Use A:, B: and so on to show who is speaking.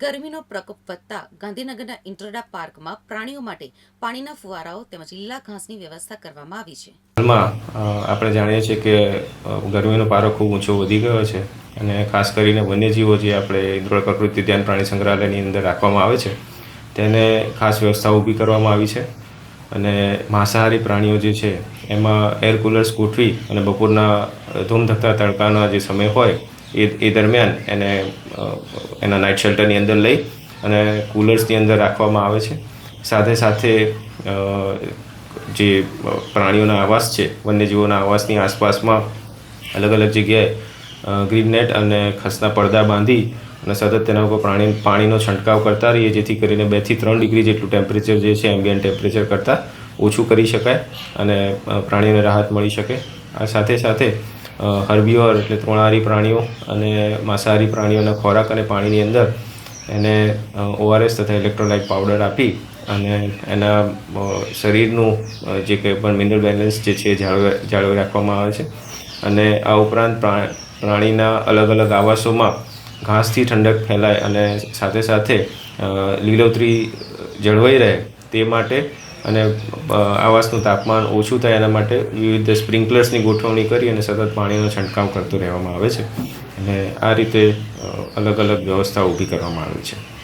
A: ગરમીનો પ્રકોપ વધતા ગાંધીનગરના ઇન્ટ્રોડા પાર્કમાં પ્રાણીઓ માટે પાણીના ફુવારાઓ તેમજ લીલા ઘાસની વ્યવસ્થા કરવામાં આવી છે.
B: હાલમાં આપણે જાણીએ છીએ કે ગરમીનો પારો ખૂબ ઊંચો વધી ગયો છે અને ખાસ કરીને વન્યજીવો જે આપણે ઇન્દ્રોળ પ્રકૃતિ ધ્યાન પ્રાણી સંગ્રહાલયની અંદર રાખવામાં આવે છે, તેને ખાસ વ્યવસ્થા ઊભી કરવામાં આવી છે અને માંસાહારી પ્રાણીઓ જે છે, એમાં એર કુલર્સ ગોઠવી અને બપોરના ધૂમધકતા તડકાના જે સમય હોય એ એ દરમિયાન એને એના નાઇટ શેલ્ટરની અંદર લઈ અને કુલર્સની અંદર રાખવામાં આવે છે. સાથે સાથે જે પ્રાણીઓના આવાસ છે, વન્યજીવોના આવાસની આસપાસમાં અલગ અલગ જગ્યાએ ગ્રીન નેટ અને ખસના પડદા બાંધી અને સતત તેના ઉપર પ્રાણી, પાણીનો છંટકાવ કરતા રહીએ, જેથી કરીને બેથી ત્રણ ડિગ્રી જેટલું ટેમ્પરેચર જે છે એમ્બિયન ટેમ્પરેચર કરતાં ઓછું કરી શકાય અને પ્રાણીને રાહત મળી શકે. આ સાથે સાથે હર્બીઓર એટલે તૃણાહારી પ્રાણીઓ અને માંસાહારી પ્રાણીઓના ખોરાક અને પાણીની અંદર એને ઓઆરએસ તથા ઇલેક્ટ્રોલાઇટ પાવડર આપી અને એના શરીરનું જે કંઈ પણ મિનરલ બેલેન્સ જે છે જાળવી જાળવી રાખવામાં આવે છે. અને આ ઉપરાંત પ્રા- પ્રાણીના અલગ અલગ આવાસોમાં ઘાસથી ઠંડક ફેલાય અને સાથે સાથે લીલોતરી જળવાઈ રહે તે માટે અને આવાસનું તાપમાન ઓછું થાય એના માટે વિવિધ સ્પ્રિંકલર્સની ગોઠવણી કરી અને સતત પાણીનો છંટકાવ કરતો રહેવામાં આવે છે. અને આ રીતે અલગ અલગ વ્યવસ્થા ઊભી કરવામાં આવી છે.